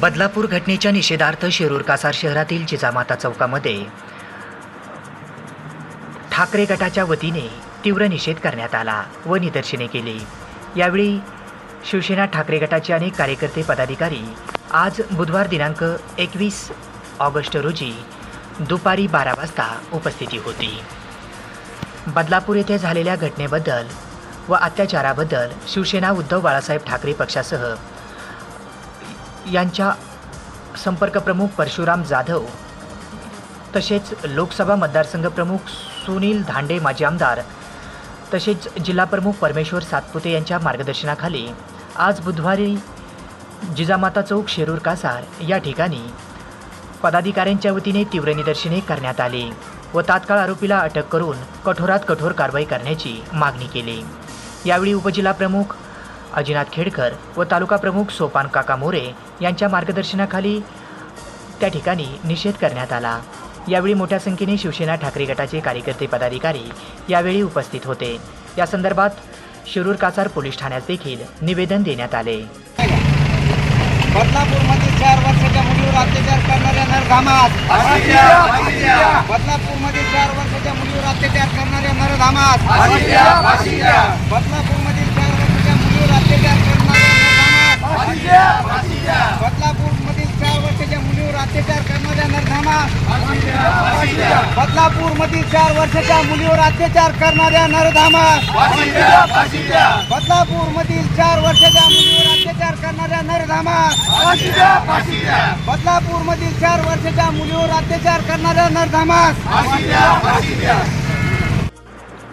बदलापूर घटनेच्या निषेधार्थ शिरूर कासार शहरातील जिजामाता चौकामध्ये ठाकरे गटाच्या वतीने तीव्र निषेध करण्यात आला व निदर्शने केली. यावेळी शिवसेना ठाकरे गटाचे अनेक कार्यकर्ते पदाधिकारी आज बुधवार दिनांक एकवीस ऑगस्ट रोजी दुपारी बारा वाजता उपस्थिती होती. बदलापूर येथे झालेल्या घटनेबद्दल व अत्याचाराबद्दल शिवसेना उद्धव बाळासाहेब ठाकरे पक्षासह यांच्या संपर्क प्रमुख परशुराम जाधव तसेच लोकसभा मतदारसंघ प्रमुख सुनील धांडे माजी आमदार तसेच जिल्हा प्रमुख परमेश्वर सातपुते यांच्या मार्गदर्शनाखाली आज बुधवारी जिजामाता चौक शेरूर कासार या ठिकाणी पदाधिकाऱ्यांच्या वतीने तीव्र निदर्शने करण्यात आली व तात्काळ आरोपीला अटक करून कठोरात कठोर कारवाई करण्याची मागणी केली. यावेळी उपजिल्हाप्रमुख अजिनाथ खेडकर व तालुका प्रमुख सोपान काका मोरे यांच्या मार्गदर्शनाखाली त्या ठिकाणी निषेध करण्यात आला. यावेळी मोठ्या संख्येने शिवसेना ठाकरे गटाचे कार्यकर्ते पदाधिकारी यावेळी उपस्थित होते. या संदर्भात शिरूर कासार पोलीस ठाण्यात देखील निवेदन देण्यात आले. बदलापूरमध्ये चार वर्षाच्या मुलीवर अत्याचार करणाऱ्या नरधामास. बदलापूरमध्ये चार वर्षाच्या मुलीवर अत्याचार करणाऱ्या नरधामास. बदलापूरमधील चार वर्षाच्या मुलीवर अत्याचार करणाऱ्या नरधामास बदलापूरमधील चार वर्षाच्या मुलीवर अत्याचार करणाऱ्या नरधामास बदलापूरमधील चार वर्षाच्या मुलीवर अत्याचार करणाऱ्या नरधामास बदलापूरमधील चार वर्षाच्या मुलीवर अत्याचार करणाऱ्या नरधामास बदलापूरमधील चार वर्षाच्या मुलीवर अत्याचार करणाऱ्या नरधामा.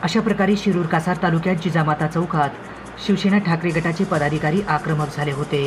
अशा प्रकारे शिरूर कासार तालुक्यात जिजामाता चौकात शिवसेना ठाकरे गटाचे पदाधिकारी आक्रमक झाले होते.